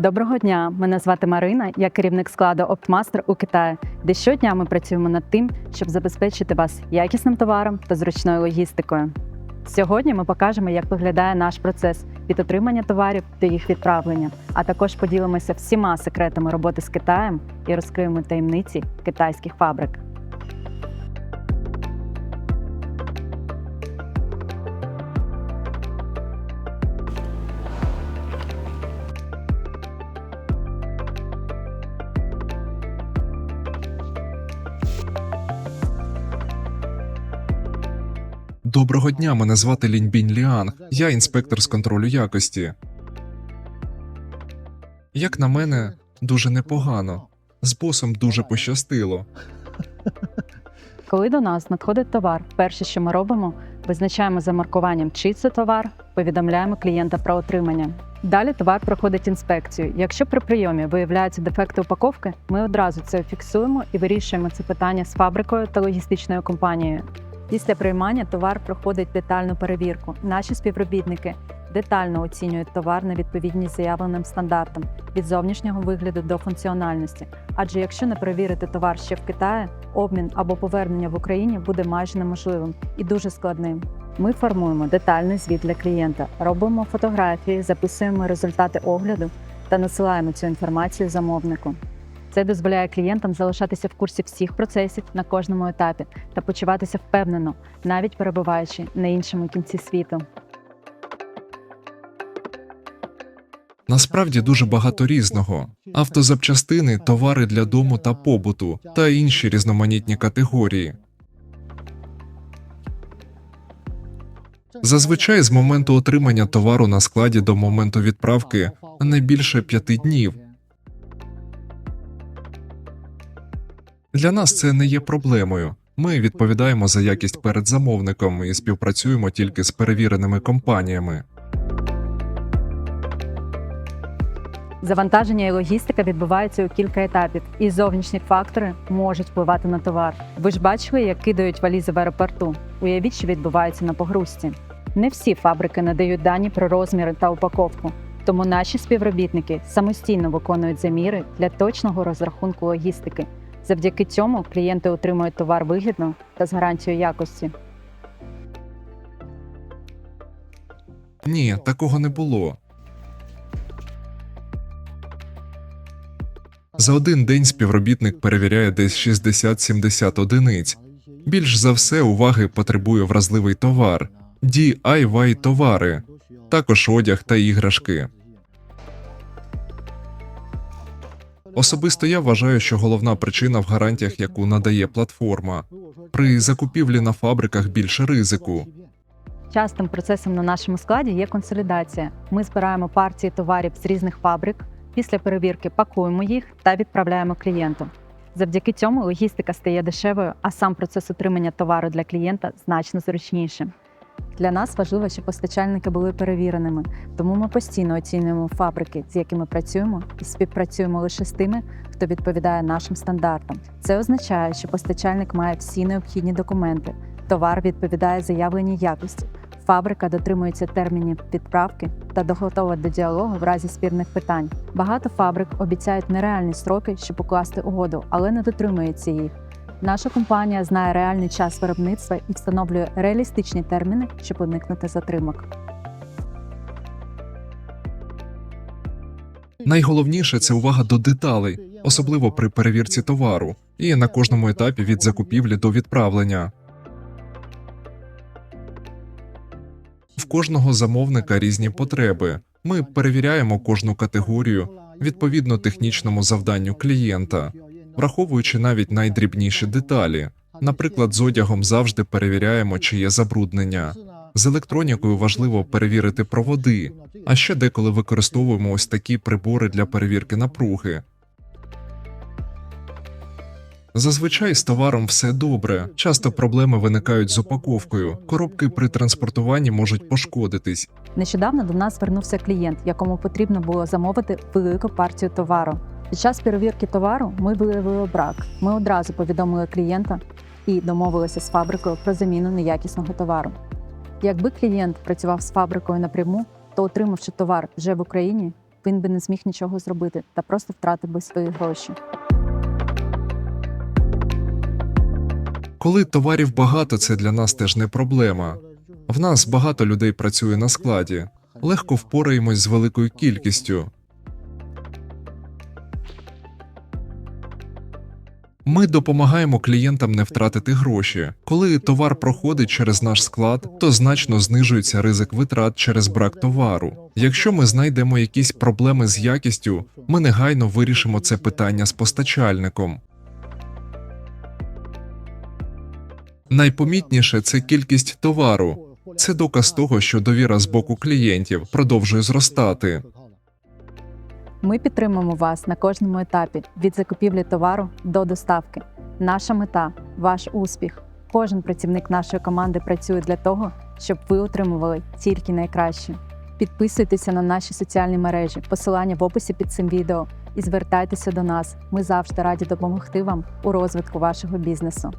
Доброго дня! Мене звати Марина. Я керівник складу Оптмастер у Китаї, де щодня ми працюємо над тим, щоб забезпечити вас якісним товаром та зручною логістикою. Сьогодні ми покажемо, як виглядає наш процес від отримання товарів до їх відправлення, а також поділимося всіма секретами роботи з Китаєм і розкриємо таємниці китайських фабрик. Доброго дня, мене звати Ліньбінь Ліанг. Я інспектор з контролю якості. Як на мене, дуже непогано. З босом дуже пощастило. Коли до нас надходить товар, перше, що ми робимо, визначаємо за маркуванням, чий це товар, повідомляємо клієнта про отримання. Далі товар проходить інспекцію. Якщо при прийомі виявляються дефекти упаковки, ми одразу це фіксуємо і вирішуємо це питання з фабрикою та логістичною компанією. Після приймання товар проходить детальну перевірку. Наші співробітники детально оцінюють товар на відповідність заявленим стандартам від зовнішнього вигляду до функціональності. Адже якщо не перевірити товар ще в Китаї, обмін або повернення в Україні буде майже неможливим і дуже складним. Ми формуємо детальний звіт для клієнта, робимо фотографії, записуємо результати огляду та насилаємо цю інформацію замовнику. Це дозволяє клієнтам залишатися в курсі всіх процесів на кожному етапі та почуватися впевнено, навіть перебуваючи на іншому кінці світу. Насправді дуже багато різного: автозапчастини, товари для дому та побуту та інші різноманітні категорії. Зазвичай з моменту отримання товару на складі до моменту відправки не більше п'яти днів. Для нас це не є проблемою. Ми відповідаємо за якість перед замовником і співпрацюємо тільки з перевіреними компаніями. Завантаження і логістика відбуваються у кілька етапів, і зовнішні фактори можуть впливати на товар. Ви ж бачили, як кидають валізи в аеропорту. Уявіть, що відбувається на погрузці. Не всі фабрики надають дані про розміри та упаковку, тому наші співробітники самостійно виконують заміри для точного розрахунку логістики. Завдяки цьому клієнти отримують товар вигідно та з гарантією якості. Ні, такого не було. За один день співробітник перевіряє десь 60-70 одиниць. Більш за все уваги потребує вразливий товар, DIY товари, також одяг та іграшки. Особисто я вважаю, що головна причина в гарантіях, яку надає платформа. При закупівлі на фабриках більше ризику. Частим процесом на нашому складі є консолідація. Ми збираємо партії товарів з різних фабрик. Після перевірки пакуємо їх та відправляємо клієнту. Завдяки цьому логістика стає дешевою, а сам процес отримання товару для клієнта значно зручнішим. Для нас важливо, щоб постачальники були перевіреними, тому ми постійно оцінюємо фабрики, з якими працюємо, і співпрацюємо лише з тими, хто відповідає нашим стандартам. Це означає, що постачальник має всі необхідні документи, товар відповідає заявленій якості, фабрика дотримується термінів відправки та готова до діалогу в разі спірних питань. Багато фабрик обіцяють нереальні строки, щоб укласти угоду, але не дотримується їх. Наша компанія знає реальний час виробництва і встановлює реалістичні терміни, щоб уникнути затримок. Найголовніше це увага до деталей, особливо при перевірці товару, і на кожному етапі від закупівлі до відправлення. В кожного замовника різні потреби. Ми перевіряємо кожну категорію відповідно технічному завданню клієнта, враховуючи навіть найдрібніші деталі. Наприклад, з одягом завжди перевіряємо, чи є забруднення. З електронікою важливо перевірити проводи, а ще деколи використовуємо ось такі прибори для перевірки напруги. Зазвичай з товаром все добре. Часто проблеми виникають з упаковкою. Коробки при транспортуванні можуть пошкодитись. Нещодавно до нас звернувся клієнт, якому потрібно було замовити велику партію товару. Під час перевірки товару ми виявили брак. Ми одразу повідомили клієнта і домовилися з фабрикою про заміну неякісного товару. Якби клієнт працював з фабрикою напряму, то отримавши товар вже в Україні, він би не зміг нічого зробити та просто втратив би свої гроші. Коли товарів багато, це для нас теж не проблема. В нас багато людей працює на складі. Легко впораємось з великою кількістю. Ми допомагаємо клієнтам не втратити гроші. Коли товар проходить через наш склад, то значно знижується ризик витрат через брак товару. Якщо ми знайдемо якісь проблеми з якістю, ми негайно вирішимо це питання з постачальником. Найпомітніше це кількість товару. Це доказ того, що довіра з боку клієнтів продовжує зростати. Ми підтримуємо вас на кожному етапі від закупівлі товару до доставки. Наша мета ваш успіх. Кожен працівник нашої команди працює для того, щоб ви отримували тільки найкраще. Підписуйтеся на наші соціальні мережі, посилання в описі під цим відео і звертайтеся до нас. Ми завжди раді допомогти вам у розвитку вашого бізнесу.